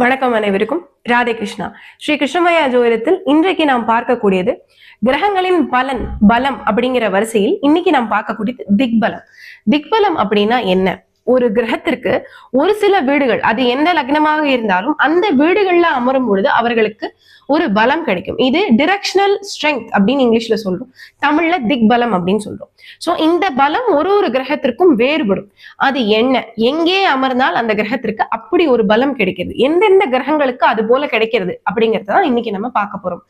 வணக்கம் அனைவருக்கும். ராதே கிருஷ்ணா. ஸ்ரீ கிருஷ்ணமயா ஜோதிடத்தில் இன்றைக்கு நாம் பார்க்கக்கூடியது கிரகங்களின் பலன் பலம் அப்படிங்கிற வரிசையில் இன்னைக்கு நாம் பார்க்கக்கூடியது திக்பலம். திக்பலம் அப்படின்னா என்ன? ஒரு கிரகத்திற்கு ஒரு சில வீடுகள் அது எந்த லக்னமாக இருந்தாலும் அந்த வீடுகள்ல அமரும் பொழுது அவர்களுக்கு ஒரு பலம் கிடைக்கும். இது டிரெக்ஷனல் ஸ்ட்ரென்த் அப்படின்னு இங்கிலீஷ்ல சொல்றோம். தமிழ்ல திக் பலம் அப்படின்னு சொல்றோம். சோ இந்த பலம் ஒரு ஒரு கிரகத்திற்கும் வேறுபடும். அது என்ன? எங்கே அமர்ந்தால் அந்த கிரகத்திற்கு அப்படி ஒரு பலம் கிடைக்கிறது? எந்தெந்த கிரகங்களுக்கு அது போல கிடைக்கிறது? அப்படிங்கறத தான் இன்னைக்கு நம்ம பார்க்க போறோம்.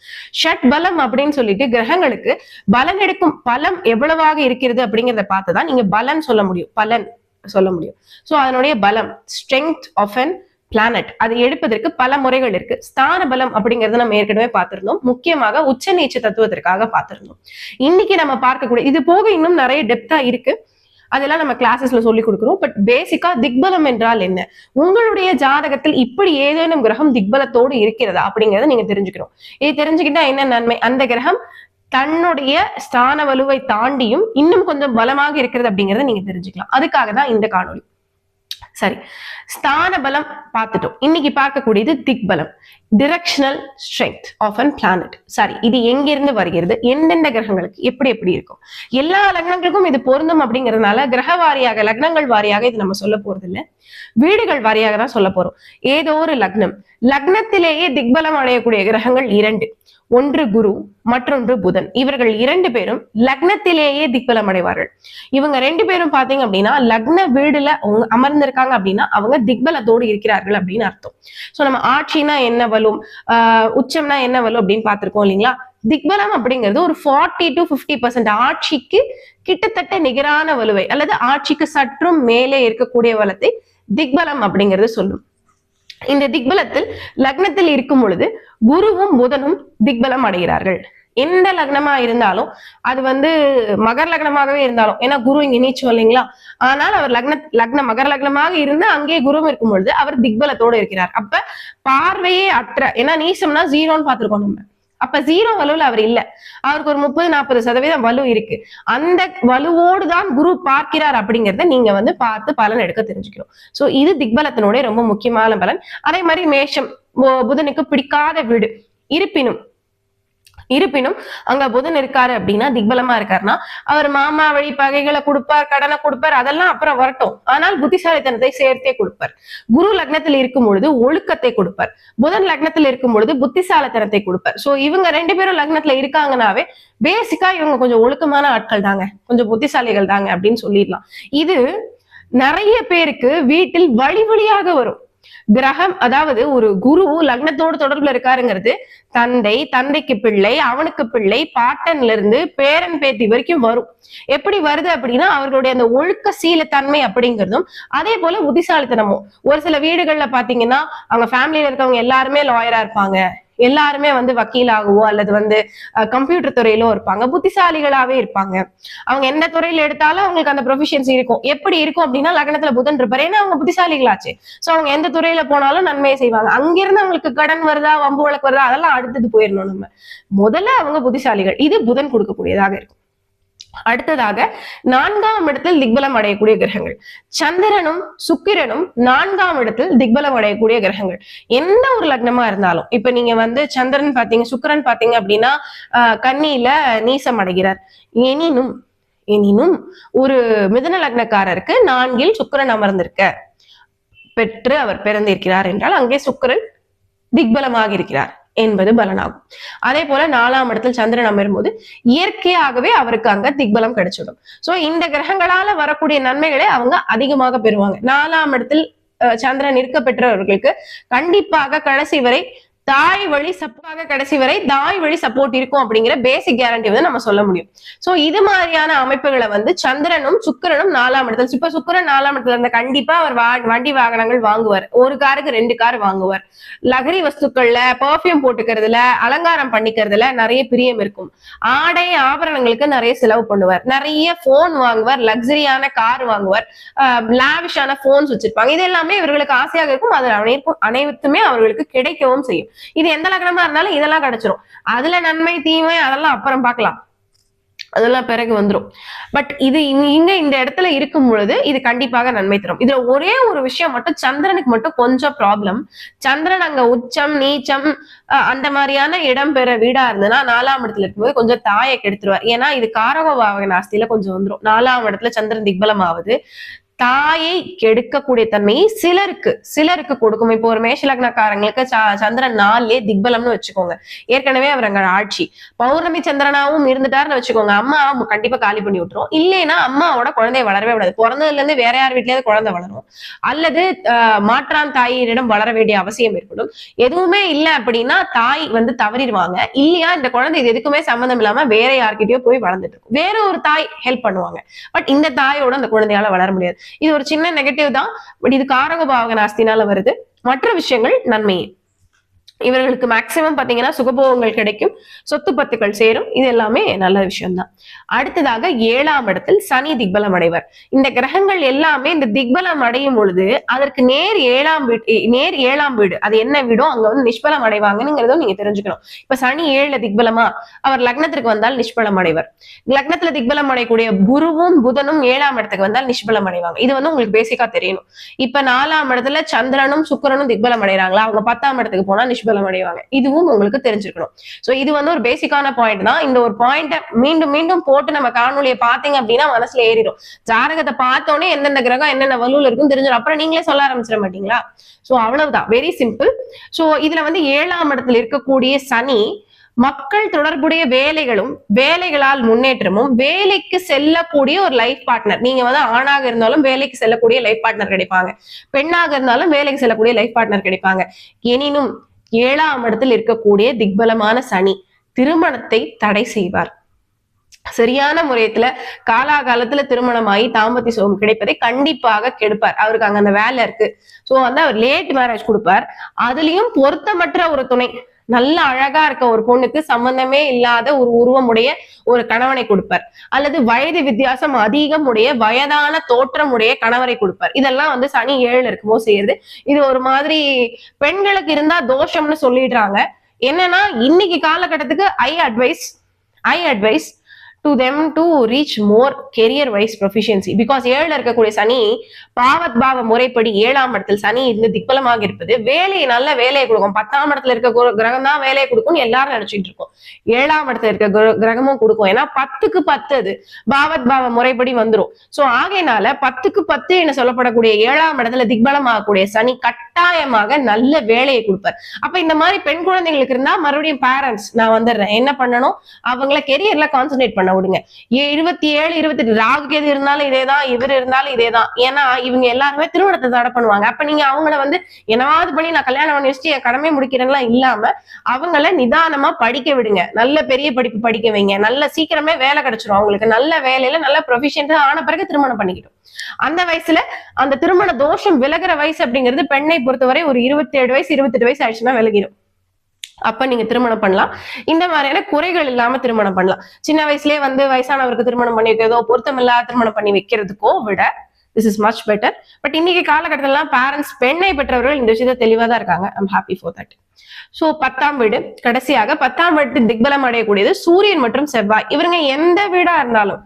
ஷட் பலம் அப்படின்னு சொல்லிட்டு கிரகங்களுக்கு பலம் எடுக்கும் பலம் எவ்வளவாக இருக்கிறது அப்படிங்கறத பார்த்து தான் நீங்க பலன் சொல்ல முடியும். பலன். சொல்ல முடியும். ஸோ அதனுடைய பலம் ஸ்ட்ரென்த் ஆஃப் அன் பிளானட் அது எடுப்பதற்கு பல முறைகள் இருக்கு. ஸ்தான பலம் அப்படிங்கறத நம்ம ஏற்கனவே பார்த்திருந்தோம். முக்கியமாக உச்ச நீச்ச தத்துவத்திற்காக பார்த்திருந்தோம். இன்னைக்கு நம்ம பார்க்கக்கூடிய இது போக இன்னும் நிறைய டெப்தா இருக்கு. அதெல்லாம் நம்ம கிளாஸஸ்ல சொல்லி கொடுக்குறோம். பட் பேசிக்கா திக்பலம் என்றால் என்ன? உங்களுடைய ஜாதகத்தில் இப்படி ஏதேனும் கிரகம் திக்பலத்தோடு இருக்கிறதா அப்படிங்கறத நீங்க தெரிஞ்சுக்கணும். இது தெரிஞ்சுக்கிட்டா என்ன நன்மை? அந்த கிரகம் தன்னுடைய ஸ்தான வலுவை தாண்டியும் இன்னும் கொஞ்சம் பலமாக இருக்கிறது அப்படிங்கறத நீங்க தெரிஞ்சுக்கலாம். அதுக்காக தான் இந்த காணொளி. சரி. ஸ்தான பலம் பார்த்துட்டோம். இன்னைக்கு பார்க்கக்கூடியது திக் பலம். Directional strength of an planet sorry இது எங்கிருந்து வருகிறது? எந்தெந்த கிரகங்களுக்கு? எப்படி எப்படி இருக்கும்? எல்லா லக்னங்களுக்கும் இது பொருந்தும் அப்படிங்கறதுனால கிரக வாரியாக லக்னங்கள் வாரியாக இது நம்ம சொல்ல போறது இல்ல வீடுகள் வாரியாக தான் சொல்ல போறோம். ஏதோ ஒரு லக்னம். லக்னத்திலேயே திக்பலம் அடையக்கூடிய கிரகங்கள் இரண்டு. ஒன்று குரு மற்றொன்று புதன். இவர்கள் இரண்டு பேரும் லக்னத்திலேயே திக்பலம் அடைவார்கள் இவங்க ரெண்டு பேரும் பாத்தீங்க அப்படின்னா லக்ன வீடுல அமர்ந்திருக்காங்க அப்படின்னா அவங்க திக்பலத்தோடு இருக்கிறார்கள் அப்படின்னு அர்த்தம். சோ நம்ம ஆட்சினா என்ன வலும் ஆஹ் உச்சம்னா என்ன வலும் அப்படின்னு பார்த்திருக்கோம் இல்லைங்களா? திக்பலம் அப்படிங்கிறது ஒரு ஃபார்ட்டி டு பிப்டி பர்சன்ட் ஆட்சிக்கு கிட்டத்தட்ட நிகரான வலுவை அல்லது ஆட்சிக்கு சற்றும் மேலே இருக்கக்கூடிய வளத்தை திக்பலம் அப்படிங்கிறது சொல்லும். இந்த திக்பலத்தில் லக்னத்தில் இருக்கும் பொழுது குருவும் புதனும் திக்பலம் அடைகிறார்கள். எந்த லக்னமா இருந்தாலும் அது வந்து மகர் லக்னமாகவே இருந்தாலும் ஏன்னா குரு இங்க நீச்சம் இல்லைங்களா? ஆனால் அவர் லக்ன லக்ன மகர லக்னமாக இருந்து அங்கே குருவும் இருக்கும் பொழுது அவர் திக்பலத்தோடு இருக்கிறார். அப்ப பார்வையே அற்ற ஏன்னா நீசம்னா ஜீரோன்னு பார்த்திருக்கோம் நம்ம. அப்ப ஜீரோ வலுவில் அவர் இல்ல. அவருக்கு ஒரு முப்பது நாற்பது சதவீதம் வலு இருக்கு. அந்த வலுவோடு தான் குரு பார்க்கிறார் அப்படிங்கறத நீங்க வந்து பார்த்து பலன் எடுக்க தெரிஞ்சுக்கணும். சோ இது திக்பலத்தினுடைய ரொம்ப முக்கியமான பலன். அதே மாதிரி மேஷம் புதனுக்கு பிடிக்காத வீடு. இருப்பினும் இருப்பினும் அங்க புதன் இருக்காரு அப்படின்னா திக்பலமா இருக்காருன்னா அவர் மாமா வழி பகைகளை கொடுப்பார் கடனை கொடுப்பார் அதெல்லாம் அப்புறம் வரட்டும். ஆனால் புத்திசாலித்தனத்தை சேர்த்தே கொடுப்பார். குரு லக்னத்தில் இருக்கும் பொழுது ஒழுக்கத்தை கொடுப்பார். புதன் லக்னத்தில் இருக்கும் பொழுது புத்திசாலித்தனத்தை கொடுப்பார். சோ இவங்க ரெண்டு பேரும் லக்னத்துல இருக்காங்கனாவே பேசிக்கா இவங்க கொஞ்சம் ஒழுக்கமான ஆட்கள் தாங்க. கொஞ்சம் புத்திசாலிகள் தாங்க அப்படின்னு சொல்லிடலாம். இது நிறைய பேருக்கு வீட்டில் வழி வழியாக வரும். கிரகம் அதாவது ஒரு குரு லக்னத்தோடு தொடர்புல இருக்காருங்கிறது. தந்தை தந்தைக்கு பிள்ளை அவனுக்கு பிள்ளை பாட்டன்ல இருந்து பேரன் பேத்தி வரைக்கும் வரும். எப்படி வருது அப்படின்னா அவர்களுடைய அந்த ஒழுக்க சீலத்தன்மை அப்படிங்கிறதும் அதே போல புத்திசாலித்தனமும். ஒரு சில வீடுகள்ல பாத்தீங்கன்னா அவங்க ஃபேமிலியில இருக்கவங்க எல்லாருமே லாயரா இருப்பாங்க. எல்லாருமே வந்து வக்கீலாகவோ அல்லது வந்து கம்ப்யூட்டர் துறையிலோ இருப்பாங்க. புத்திசாலிகளாவே இருப்பாங்க. அவங்க எந்த துறையில எடுத்தாலும் அவங்களுக்கு அந்த ப்ரொஃபிஷியன்சி இருக்கும். எப்படி இருக்கும் அப்படின்னா லக்னத்துல புதன் இருப்பாரு. ஏன்னா அவங்க புத்திசாலிகளாச்சு. சோ அவங்க எந்த துறையில போனாலும் நன்மையை செய்வாங்க. அங்கிருந்து அவங்களுக்கு கடன் வருதா வம்பு வழக்கு வருதா அதெல்லாம் அடுத்தது போயிடணும் நம்ம. முதல்ல அவங்க புத்திசாலிகள். இது புதன் கொடுக்கக்கூடியதாக இருக்கும். அடுத்ததாக நான்காம் இடத்தில் திக்பலம் அடையக்கூடிய கிரகங்கள். சந்திரனும் சுக்கிரனும் நான்காம் இடத்தில் திக்பலம் அடையக்கூடிய கிரகங்கள். எந்த ஒரு லக்னமா இருந்தாலும் இப்ப நீங்க வந்து சந்திரன் பாத்தீங்க சுக்கிரன் பாத்தீங்க அப்படின்னா ஆஹ் நீசம் அடைகிறார். எனினும் எனினும் ஒரு மிதன லக்னக்காரருக்கு நான்கில் சுக்கிரன் அமர்ந்திருக்க பெற்று அவர் பிறந்திருக்கிறார் என்றால் அங்கே சுக்கிரன் திக்பலமாக இருக்கிறார். என்பது பலனாகும். அதே போல நாலாம் இடத்தில் சந்திரன் அமரும்போது இயற்கையாகவே அவருக்கு அங்க திக்பலம் கிடைச்சிடும். சோ இந்த கிரகங்களால வரக்கூடிய நன்மைகளை அவங்க அதிகமாக பெறுவாங்க. நாலாம் இடத்தில் சந்திரன் இருக்க பெற்றவர்களுக்கு கண்டிப்பாக கடைசி வரை தாய் வழி சப்பாக கடைசி வரை தாய் வழி சப்போர்ட் இருக்கும் அப்படிங்கிற பேசிக் கேரண்டி வந்து நம்ம சொல்ல முடியும். சோ இது மாதிரியான அமைப்புகளை வந்து சந்திரனும் சுக்கிரனும் நாலாம் இடத்துல இப்ப சுக்கிரன் நாலாம் இடத்துல இருந்த கண்டிப்பா அவர் வா- வண்டி வாகனங்கள் வாங்குவார். ஒரு காருக்கு ரெண்டு கார் வாங்குவார். லகரி வஸ்துக்கள்ல பெர்ஃப்யூம் போட்டுக்கிறதுல அலங்காரம் பண்ணிக்கிறதுல நிறைய பிரியம் இருக்கும். ஆடை ஆபரணங்களுக்கு நிறைய செலவு பண்ணுவார். நிறைய போன் வாங்குவார் லக்ஸரியான கார் வாங்குவார். லாவிஷான போன்ஸ் வச்சிருப்பாங்க. இது எல்லாமே இவர்களுக்கு ஆசையாக இருக்கும். அது அனைத்தும் அனைத்துமே அவர்களுக்கு கிடைக்கவும் செய்யும். இது எந்த லக்னமா இருந்தாலும் இதெல்லாம் கிடைச்சிரும். அதுல நன்மை தீமை அதெல்லாம் அப்புறம் பார்க்கலாம். அதெல்லாம் பிறகு வந்துரும். பட் இது இங்க- இங்க இந்த இடத்துல இருக்கும் பொழுது இது கண்டிப்பாக நன்மை தரும். இதுல ஒரே ஒரு விஷயம் மட்டும் சந்திரனுக்கு மட்டும் கொஞ்சம் ப்ராப்ளம் சந்திரன் அங்க உச்சம் நீச்சம் அந்த மாதிரியான இடம் பெற வீடா இருந்ததுன்னா நாலாம் இடத்துல இருக்கும்போது கொஞ்சம் தாயை கெடுத்துருவார். ஏன்னா இது காரகபாவக நாஸ்தியில கொஞ்சம் வந்துரும். நாலாம் இடத்துல சந்திரன் திக்பலம் ஆகுது தாயை கெடுக்கக்கூடிய தன்மையை சிலருக்கு சிலருக்கு கொடுக்கும். இப்போ ஒரு மேஷலக்னக்காரங்களுக்கு ச- சந்திரன் நாலே திக்பலம்னு வச்சுக்கோங்க. ஏற்கனவே அவர் அங்க ஆட்சி. பௌர்ணமி சந்திரனாவும் இருந்துட்டாருன்னு வச்சுக்கோங்க. அம்மா கண்டிப்பா காலி பண்ணி விட்டுரும். இல்லைன்னா அம்மாவோட குழந்தைய வளரவே விடாது. பிறந்ததுல இருந்து வேற யார் வீட்லயாவது குழந்தை வளரும். அல்லது மாற்றான் தாயினிடம் வளர வேண்டிய அவசியம் ஏற்படும். எதுவுமே இல்லை அப்படின்னா தாய் வந்து தவறிடுவாங்க. இல்லையா இந்த குழந்தை இது எதுக்குமே சம்மந்தம் இல்லாம வேற யார்கிட்டயோ போய் வளர்ந்துட்டு இருக்கும். வேற ஒரு தாய் ஹெல்ப் பண்ணுவாங்க. பட் இந்த தாயோட அந்த குழந்தையால வளர முடியாது. இது ஒரு சின்ன நெகட்டிவ் தான் பட் இது காரகபாவக நாஸ்தினால வருது. மற்ற விஷயங்கள் நன்மையே. இவர்களுக்கு மேக்சிமம் பாத்தீங்கன்னா சுகபோகங்கள் கிடைக்கும். சொத்து பத்துக்கள் சேரும். இது எல்லாமே நல்ல விஷயம்தான். அடுத்ததாக ஏழாம் இடத்தில் சனி திக்பலம் அடைவர். இந்த கிரகங்கள் எல்லாமே இந்த திக்பலம் அடையும் பொழுது அதற்கு நேர் ஏழாம் வீடு நேர் ஏழாம் வீடு. அது என்ன வீடோ அங்க வந்து நிஷ்பலம் அடைவாங்கிறதும் நீங்க தெரிஞ்சுக்கணும். இப்ப சனி ஏழுல திக்பலமா அவர் லக்னத்திற்கு வந்தால் நிஷ்பலம் அடைவர். லக்னத்துல திக்பலம் அடையக்கூடிய குருவும் புதனும் ஏழாம் இடத்துக்கு வந்தால் நிஷ்பலம் அடைவாங்க. இது வந்து உங்களுக்கு பேசிக்கா தெரியணும். இப்ப நாலாம் இடத்துல சந்திரனும் சுக்கரனும் திக்பலம் அடைறாங்களா? அவங்க பத்தாம் இடத்துக்கு போனா நிஷ்பலம் அடைவாங்க. இதுவும் உங்களுக்கு தெரிஞ்சிருக்கணும். சோ இது வந்து ஒரு பேசிக்கான பாயிண்ட் தான். இந்த ஒரு பாயிண்ட்டை மீண்டும் மீண்டும் போட்டு நம்ம காணொலியை பாத்தீங்க அப்படின்னா மனசுல ஏறிடும் ஜாதகத்தை பார்த்தோன்னே எந்தெந்த கிரகம் என்னென்ன வலுவில் இருக்குன்னு தெரிஞ்சிடும் அப்புறம் நீங்களே சொல்ல ஆரம்பிச்சிட மாட்டீங்களா? சோ அவ்வளவுதான். வெரி சிம்பிள் சோ இதுல வந்து ஏழாம் இடத்துல இருக்கக்கூடிய சனி மக்கள் தொடர்புடைய வேலைகளும் வேலைகளால் முன்னேற்றமும் வேலைக்கு செல்லக்கூடிய ஒரு லைஃப் பார்ட்னர் நீங்க வந்து ஆணாக இருந்தாலும் வேலைக்கு செல்லக்கூடிய லைஃப் பார்ட்னர் கிடைப்பாங்க. பெண்ணாக இருந்தாலும் வேலைக்கு செல்லக்கூடிய லைஃப் பார்ட்னர் கிடைப்பாங்க. எனினும் ஏழாம் இடத்தில் இருக்கக்கூடிய திக்பலமான சனி திருமணத்தை தடை செய்வார். சரியான முறையத்துல காலாகாலத்துல திருமணமாகி தாம்பத்திய சுகம் கிடைப்பதை கண்டிப்பாக கெடுப்பார். அவருக்கு அங்க அந்த வேலை இருக்கு. சோ வந்து அவர் லேட் மேரேஜ் கொடுப்பார். அதுலயும் பொருத்தமற்ற ஒரு துணை. நல்ல அழகா இருக்க ஒரு பொண்ணுக்கு சம்பந்தமே இல்லாத ஒரு உருவமுடைய ஒரு கணவனை கொடுப்பார். அல்லது வயது வித்தியாசம் அதிகமுடைய வயதான தோற்றமுடைய கணவரை கொடுப்பார். இதெல்லாம் வந்து சனி ஏழுல இருக்குமோ செய்யுது இது ஒரு மாதிரி பெண்களுக்கு இருந்தா தோஷம்னு சொல்லிடுறாங்க. என்னன்னா இன்னைக்கு காலகட்டத்துக்கு I advise I advise to them to reach more career wise proficiency because ஏழுல இருக்கக்கூடிய சனி பாவத் பாவ முறைப்படி ஏழாம் இடத்தில் சனி இருந்து திக்பலமாக இருப்பது வேலையை நல்ல வேலையை கொடுக்கும். பத்தாம் இடத்துல இருக்க கிரகம் தான் வேலையை கொடுக்கும்னு எல்லாரும் நினைச்சிட்டு இருக்கோம். ஏழாம் இடத்துல இருக்க கிரகமும் கொடுக்கும். ஏன்னா பத்துக்கு பத்து அது. பாவத் பாவ முறைப்படி வந்துரும். சோ ஆகையினால பத்துக்கு பத்து என சொல்லப்படக்கூடிய ஏழாம் இடத்துல திக்பலம் ஆகக்கூடிய சனி கட்டாயமாக நல்ல வேலையை கொடுப்பார். அப்ப இந்த மாதிரி பெண் குழந்தைகளுக்கு இருந்தா மறுபடியும் பேரண்ட்ஸ் நான் வந்துடுறேன். என்ன பண்ணணும்? அவங்கள கெரியர்ல கான்சென்ட்ரேட் பண்ண விடுங்க. ஏ இருபத்தி ஏழு இருபத்தி எட்டு ராகு கேது இருந்தாலும் இதேதான் இவர் இருந்தாலும் இதேதான். ஏன்னா இவங்க எல்லாருமே திருமணத்தை தடை பண்ணுவாங்க. அப்ப நீங்க அவங்கள வந்து என்னவாவது பண்ணி நான் கல்யாணம் பண்ணி வச்சுட்டு என் கடமை முடிக்கிறேன்லாம் இல்லாம அவங்கள நிதானமா படிக்க விடுங்க. நல்ல பெரிய படிப்பு படிக்க வைங்க. நல்ல சீக்கிரமே வேலை கிடைச்சிரும் அவங்களுக்கு. நல்ல வேலையில நல்ல ப்ரொஃபிஷியன்டா ஆன பிறகு திருமணம் பண்ணிக்கிட்டோம். அந்த வயசுல அந்த திருமண தோஷம் விலகிற வயசு அப்படிங்கிறது பெண்ணை பொறுத்தவரை ஒரு இருபத்தி ஏழு வயசு இருபத்தெட்டு வயசு ஆயிடுச்சுன்னா விலகிடும் அப்ப நீங்க திருமணம் பண்ணலாம். இந்த மாதிரியான குறைகள் இல்லாம திருமணம் பண்ணலாம். சின்ன வயசுலயே வந்து வயசானவருக்கு திருமணம் பண்ணி வைக்கிறதோ பொருத்தமில்லா திருமணம் பண்ணி வைக்கிறதுக்கோ விட this is much better but இன்னைக்கு காலகட்டத்திலாம் பேரண்ட்ஸ் பெண்ணை பெற்றவர்கள் இந்த விஷயத்த தெளிவாக தான் இருக்காங்க. I'm happy for that so பத்தாம் வீடு கடைசியாக பத்தாம் வீட்டு திக்பலம் அடையக்கூடியது சூரியன் மற்றும் செவ்வாய். இவருங்க எந்த வீடா இருந்தாலும்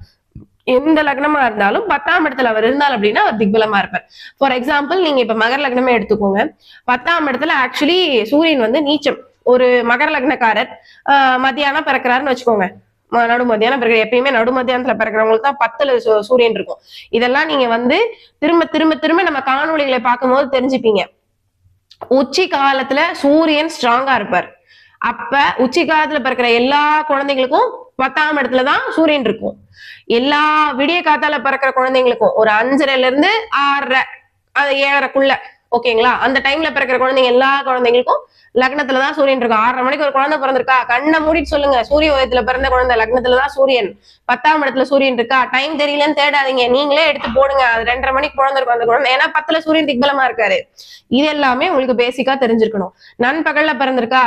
எந்த லக்னமா இருந்தாலும் பத்தாம் இடத்துல அவர் இருந்தால் அப்படின்னா அவர் திக்பலமா இருப்பார். ஃபார் எக்ஸாம்பிள் நீங்க இப்ப மகர லக்னமே எடுத்துக்கோங்க. பத்தாம் இடத்துல ஆக்சுவலி சூரியன் வந்து நீச்சம். ஒரு மகர லக்னக்காரர் ஆஹ் மத்தியானம் பிறக்கிறாருன்னு வச்சுக்கோங்க. நடு மத்தியானம் பிறகு எப்பயுமே நடு மத்தியானத்துல பிறக்கிறவங்களுக்கு தான் பத்துல சூ- சூரியன் இருக்கும். இதெல்லாம் நீங்க வந்து திரும்ப திரும்ப திரும்ப நம்ம காணொளிகளை பார்க்கும்போது தெரிஞ்சுப்பீங்க. உச்சி காலத்துல சூரியன் ஸ்ட்ராங்கா இருப்பார். அப்ப உச்சி காலத்துல பிறக்கிற எல்லா குழந்தைங்களுக்கும் பத்தாம் இடத்துல தான் சூரியன் இருக்கும். எல்லா விடிய காத்தால பிறக்கிற குழந்தைங்களுக்கும் ஒரு அஞ்சரைல இருந்து ஆறரை அது ஏழரைக்குள்ள ஓகேங்களா? அந்த டைம்ல பிறக்கிற குழந்தைங்க எல்லா குழந்தைங்களுக்கும் லக்னத்துல தான் சூரியன் இருக்கும் ஆறரை மணிக்கு ஒரு குழந்தை பிறந்திருக்கா? கண்ணை மூடிட்டு சொல்லுங்க. சூரிய உதயத்துல பிறந்த குழந்தை லக்னத்துல தான் சூரியன். பத்தாம் இடத்துல சூரியன் இருக்கா? டைம் தெரியலன்னு தேடாதீங்க. நீங்களே எடுத்து போடுங்க. அது ரெண்டரை மணிக்கு குழந்திருக்கும் அந்த குழந்தை. ஏன்னா பத்துல சூரியன் திக்பலமா இருக்காரு. இது எல்லாமே உங்களுக்கு பேசிக்கா தெரிஞ்சிருக்கணும். நண்பகல்ல பிறந்திருக்கா?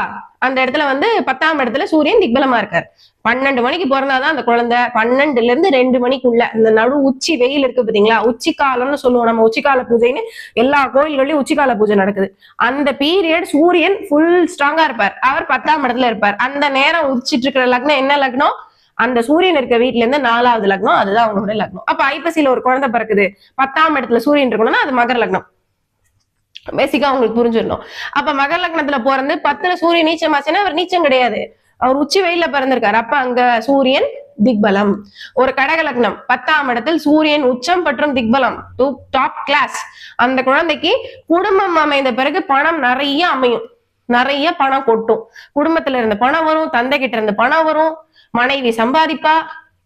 அந்த இடத்துல வந்து பத்தாம் இடத்துல சூரியன் திக்பலமா இருக்காரு. பன்னெண்டு மணிக்கு பிறந்தாதான் அந்த குழந்தை. பன்னெண்டுல இருந்து ரெண்டு மணிக்குள்ள இந்த நடு உச்சி வெயில் இருக்கு பாத்தீங்களா? உச்சிக்காலம்னு சொல்லுவோம் நம்ம உச்சிக்கால பூஜைன்னு எல்லா கோயில்கள்லயும் உச்சிக்கால பூஜை நடக்குது. அந்த பீரியட் சூரியன் ஃபுல் ஸ்ட்ராங்கா இருப்பார். அவர் பத்தாம் இடத்துல இருப்பார். அந்த நேரம் உச்சிட்டு இருக்கிற லக்னம் என்ன லக்னம்? அந்த சூரியன் இருக்க வீட்டுல இருந்து நாலாவது லக்னம். அதுதான் அவங்களோட லக்னம். அப்ப ஐப்பசியில ஒரு குழந்தை பிறக்குது. பத்தாம் இடத்துல சூரியன் இருக்கணும்னா அது மகர லக்னம். பேசிக்கா அவங்களுக்கு புரிஞ்சிடணும். அப்ப மகர லக்னத்துல பிறந்து பத்துல சூரியன் நீச்சமாச்சுன்னா அவர் நீச்சம் கிடையாது. அவர் உச்சி வெயில பிறந்திருக்காரு. அப்ப அங்க சூரியன் திக்பலம். ஒரு கடக லக்னம். பத்தாம் இடத்தில் சூரியன் உச்சம் மற்றும் திக்பலம். டாப் கிளாஸ் அந்த குழந்தைக்கு குடும்பம் அமைந்த பிறகு பணம் நிறைய அமையும். நிறைய பணம் கொட்டும். குடும்பத்துல இருந்து பணம் வரும் தந்தை கிட்ட இருந்து பணம் வரும். மனைவி சம்பாதிப்பா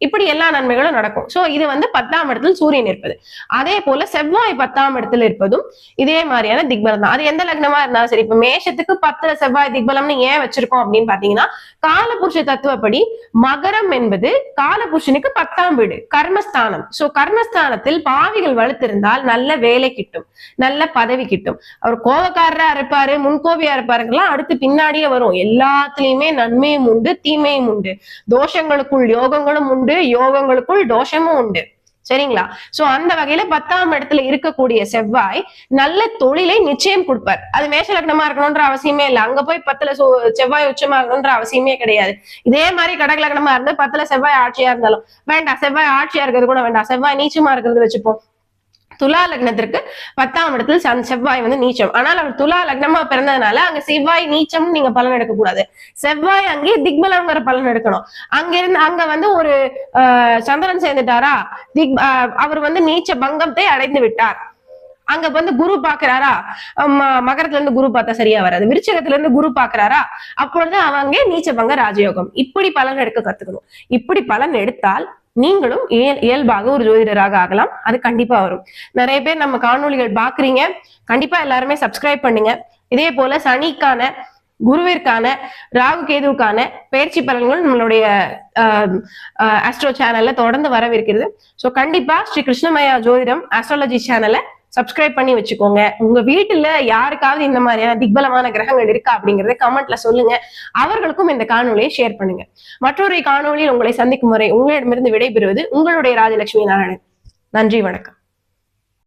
இப்படி எல்லா நன்மைகளும் நடக்கும். சோ இது வந்து பத்தாம் இடத்தில் சூரியன் இருப்பது. அதே போல செவ்வாய் பத்தாம் இடத்துல இருப்பதும் இதே மாதிரியான திக்பலம் தான். அது எந்த லக்னமா இருந்தாலும் சரி இப்ப மேஷத்துக்கு பத்துல செவ்வாய் திக்பலம்னு ஏன் வச்சிருக்கோம் அப்படின்னு பாத்தீங்கன்னா காலபுருஷ தத்துவப்படி மகரம் என்பது காலபுருஷனுக்கு பத்தாம் வீடு கர்மஸ்தானம். சோ கர்மஸ்தானத்தில் பாவிகள் வலுத்திருந்தால் நல்ல வேலை கிட்டும் நல்ல பதவி கிட்டும். அவர் கோபக்காரரா இருப்பாரு முன்கோபியா இருப்பாருங்கெல்லாம் அடுத்து பின்னாடியே வரும். எல்லாத்துலயுமே நன்மையும் உண்டு தீமையும் உண்டு. தோஷங்களுக்குள் யோகங்களும் உண்டு. யோகங்களுக்குள் தோஷமும் உண்டு. சரிங்களா? சோ அந்த வகையில பத்தாம் இடத்துல இருக்கக்கூடிய செவ்வாய் நல்ல தொழிலை நிச்சயம் கொடுப்பார். அது மேஷ லக்னமா இருக்கணும்ன்ற அவசியமே இல்லை. அங்க போய் பத்துல செவ்வாய் உச்சமா இருக்கணும்ன்ற அவசியமே கிடையாது. இதே மாதிரி கடக லக்னமா இருந்து பத்துல செவ்வாய் ஆட்சியா இருந்தாலும் வேண்டாம். செவ்வாய் ஆட்சியா இருக்கிறது கூட வேண்டாம். செவ்வாய் நீச்சமா இருக்கிறது வச்சுப்போம். துலா லக்னத்திற்கு பத்தாம் இடத்துல சன் செவ்வாய் வந்து நீச்சம். ஆனால் அவர் துலா லக்னமா பிறந்ததுனால அங்க செவ்வாய் நீச்சம் நீங்க பலன் எடுக்க கூடாது செவ்வாய் அங்கே திக்பலங்கிற பலன் எடுக்கணும். அங்க இருந்து அங்க வந்து ஒரு சந்திரன் சேர்ந்துட்டாரா? திக் அவர் வந்து நீச்ச பங்கத்தை அடைந்து விட்டார். அங்க வந்து குரு பாக்குறாரா ம- மகரத்துல இருந்து குரு பார்த்தா சரியா வராது. விருச்சகத்துல இருந்து குரு பாக்குறாரா அப்பொழுது அவங்க நீச்ச பங்க ராஜயோகம். இப்படி பலன் எடுக்க கத்துக்கணும். இப்படி பலன் எடுத்தால் நீங்களும் இயல்- இயல்பாக ஒரு ஜோதிடராக ஆகலாம். அது கண்டிப்பா வரும். நிறைய பேர் நம்ம காணொளிகள் பாக்குறீங்க. கண்டிப்பா எல்லாருமே சப்ஸ்கிரைப் பண்ணுங்க. இதே போல சனிக்கான குருவிற்கான ராகு கேதுவுக்கான பயிற்சி பலன்கள் நம்மளுடைய ஆஸ்ட்ரோ சேனல்ல தொடர்ந்து வரவிருக்கிறது. ஸோ கண்டிப்பா ஸ்ரீ கிருஷ்ணமயா ஜோதிடம் ஆஸ்ட்ராலஜி சேனலை சப்ஸ்கிரைப் பண்ணி வச்சுக்கோங்க. உங்க வீட்டுல யாருக்காவது இந்த மாதிரியான திக்பலமான கிரகங்கள் இருக்கா அப்படிங்கறத கமெண்ட்ல சொல்லுங்க. அவர்களுக்கும் இந்த காணொலியை ஷேர் பண்ணுங்க. மற்றொரு காணொளியில் உங்களை சந்திக்கும் வரை உங்களிடமிருந்து விடைபெறுவது உங்களுடைய ராஜலட்சுமி நாராயணன். நன்றி வணக்கம்.